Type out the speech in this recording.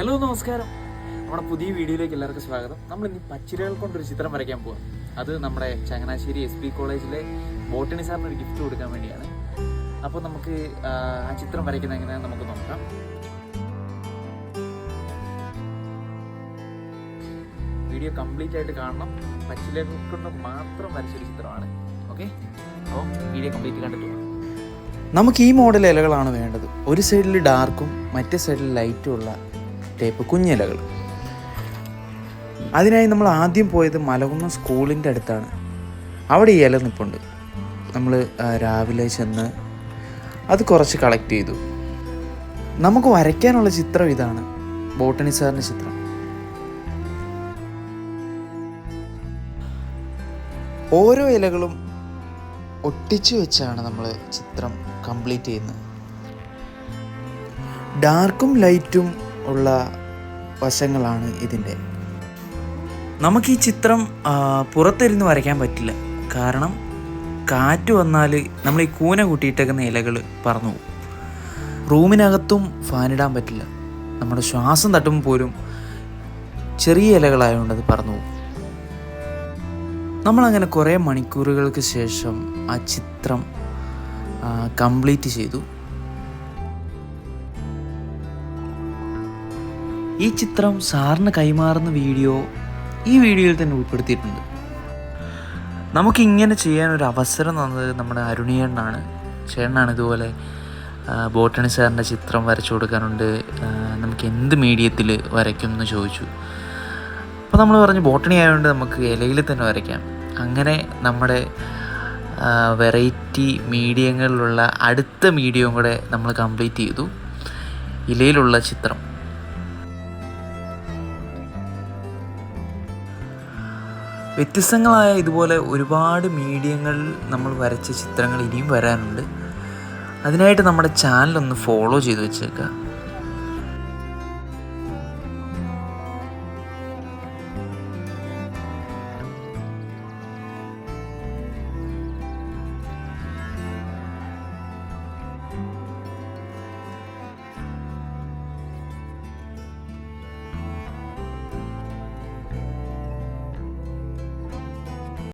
Hello നമസ്കാരം. നമ്മുടെ പുതിയ വീഡിയോയിലേക്ക് എല്ലാവർക്കും സ്വാഗതം. നമ്മൾ ഇന്ന് പച്ചിലകൾ കൊണ്ടൊരു ചിത്രം വരയ്ക്കാൻ പോവാം അത് നമ്മുടെ ചങ്ങനാശ്ശേരി എസ് ബി കോളേജിലെ ബോട്ടണി സാറിന് ഒരു ഗിഫ്റ്റ് കൊടുക്കാൻ വേണ്ടിയാണ്. അപ്പോൾ നമുക്ക് ആ, ചിത്രം വരയ്ക്കുന്നത് എങ്ങനെയാണെന്ന് നമുക്ക് നോക്കാം. വീഡിയോ കംപ്ലീറ്റ് ആയിട്ട് കാണണം. പച്ചിലകൾ കൊണ്ട് മാത്രം വരച്ചൊരു ചിത്രമാണ്. ഓക്കെ? അപ്പോൾ വീഡിയോ കംപ്ലീറ്റ് കണ്ടിട്ട് നമുക്ക് ഈ മോഡൽ ഇലകളാണ് വേണ്ടത്. ഒരു സൈഡിൽ ഡാർക്കും മറ്റേ സൈഡിൽ ലൈറ്റും ഉള്ള ടൈപ്പ് കുഞ്ഞിലകൾ. അതിനായി നമ്മൾ ആദ്യം പോയത് മലകുന്നം സ്കൂളിന്റെ അടുത്താണ്. അവിടെ ഈ ഇല നിൽപ്പുണ്ട് നമ്മൾ രാവിലെ ചെന്ന് അത് കുറച്ച് കളക്ട് ചെയ്തു. നമുക്ക് വരയ്ക്കാനുള്ള ചിത്രം ഇതാണ്. ബോട്ടണി സാറിന്റെ ചിത്രം. ഓരോ ഇലകളും ഒട്ടിച്ചു വെച്ചാണ് നമ്മൾ ചിത്രം കംപ്ലീറ്റ് ചെയ്യുന്നത്. ഡാർക്കും ലൈറ്റും ഉള്ള വശങ്ങളാണ് ഇതിന്റെ. നമുക്ക് ഈ ചിത്രം പുറത്തിരുന്ന് വരയ്ക്കാൻ പറ്റില്ല. കാരണം കാറ്റ് വന്നാൽ നമ്മൾ ഈ കൂന കൂട്ടിയിട്ടേക്കുന്ന ഇലകൾ പറന്നു പോകും. റൂമിനകത്തും ഫാനിടാൻ പറ്റില്ല. നമ്മുടെ ശ്വാസം തട്ടുമ്പോൾ പോലും ചെറിയ ഇലകളായതുകൊണ്ട് അത് പറന്നു പോകും. നമ്മളങ്ങനെ കുറേ മണിക്കൂറുകൾക്ക് ശേഷം ആ ചിത്രം കംപ്ലീറ്റ് ചെയ്തു. ഈ ചിത്രം സാറിന് കൈമാറുന്ന വീഡിയോ ഈ വീഡിയോയിൽ തന്നെ ഉൾപ്പെടുത്തിയിട്ടുണ്ട്. നമുക്കിങ്ങനെ ചെയ്യാൻ ഒരു അവസരം തന്നത് നമ്മുടെ അരുണിയണ്ണാണ് ചേട്ടനാണ് ഇതുപോലെ ബോട്ടണി സാറിന്റെ ചിത്രം വരച്ചു കൊടുക്കാനുണ്ട്. നമുക്ക് എന്ത് മീഡിയത്തിൽ വരയ്ക്കും എന്ന് ചോദിച്ചു. അപ്പോൾ നമ്മൾ പറഞ്ഞു ബോട്ടണി ആയതുകൊണ്ട് നമുക്ക് ഇലയിൽ തന്നെ വരയ്ക്കാം. അങ്ങനെ നമ്മുടെ വെറൈറ്റി മീഡിയങ്ങളിലുള്ള അടുത്ത മീഡിയവും കൂടെ നമ്മൾ കംപ്ലീറ്റ് ചെയ്തു. ഇലയിലുള്ള ചിത്രം. വ്യത്യസ്തങ്ങളായ ഇതുപോലെ ഒരുപാട് മീഡിയങ്ങളിൽ നമ്മൾ വരച്ച ചിത്രങ്ങൾ ഇനിയും വരാനുണ്ട്. അതിനായിട്ട് നമ്മുടെ ചാനൽ ഒന്ന് ഫോളോ ചെയ്ത് വെച്ചേക്കുക.